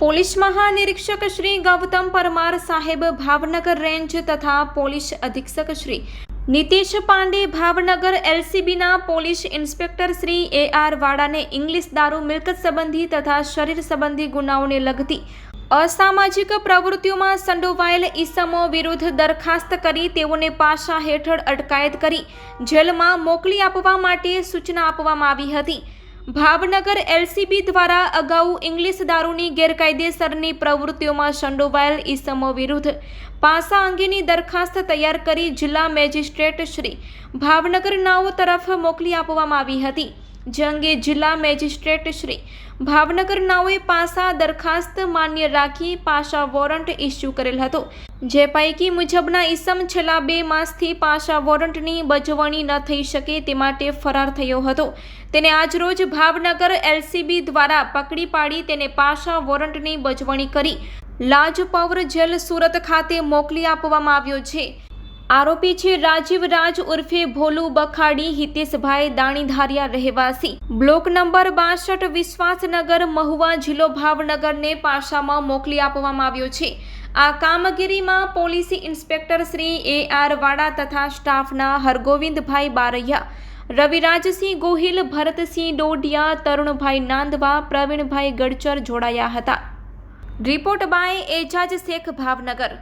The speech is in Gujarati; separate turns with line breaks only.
પોલીસ મહાનિરીક્ષક શ્રી ગૌતમ પરમાર સાહેબ ભાવનગર રેન્જ તથા પોલીસ અધિક્ષક Shri Nitish Pandey Bhavnagar એલસીબીના police inspector Shri A R વાડાને English દારૂ, મિલકત સંબંધી તથા શરીર સંબંધી ગુનાઓને લગતી અસામાજિક પ્રવૃત્તિઓમાં સંડોવાયેલ ઈસમો વિરુદ્ધ દરખાસ્ત કરી તેઓને પાસા હેઠળ અટકાયત કરી જેલમાં મોકલી આપવા માટે સૂચના આપવામાં આવી હતી. ભાવનગર એલસીબી દ્વારા અગાઉ ઇંગ્લિશ દારૂની ગેરકાયદેસરની પ્રવૃત્તિઓમાં સંડોવાયેલ ઈસમો વિરુદ્ધ પાસા અંગેની દરખાસ્ત તૈયાર કરી જિલ્લા મેજિસ્ટ્રેટ શ્રી ભાવનગર નાઓ તરફ મોકલી આપવામાં આવી હતી. જે અંગે જિલ્લા મેજિસ્ટ્રેટ શ્રી ભાવનગર નાઓએ પાસા દરખાસ્ત માન્ય રાખી પાસા વોરંટ ઇસ્યુ કરેલ હતો. જે પૈકી મુજબના ઈસમ છેલ્લા બે માસથી પાસા વોરંટની બજવણી ન થઈ શકે તે માટે ફરાર થયો હતો. તેને આજરોજ ભાવનગર એલસીબી દ્વારા પકડી પાડી તેને પાસા વોરંટની બજવણી કરી લાજપૌર જેલ સુરત ખાતે મોકલી આપવામાં આવ્યો છે. આરોપી છે રાજીવ રાજ ઉર્ફે ભોલુ બખાડી, હિતેશભાઈ દાણીધારિયા રહેવાસી. બ્લોક નંબર બાસઠ, વિશ્વાસનગર, મહુવા જિલ્લો ભાવનગરને પાસામાં મોકલી આપવામાં આવ્યો છે. આ કામગીરીમાં police inspector Shri A R Vada તથા સ્ટાફના હરગોવિંદભાઈ બારૈયા, રવિરાજસિંહ ગોહિલ, ભરતસિંહ ડોડિયા તરુણભાઈ નાંદવા, પ્રવીણભાઈ ગડચર જોડાયા હતા. Report by Ejaz Shaikh, Bhavnagar.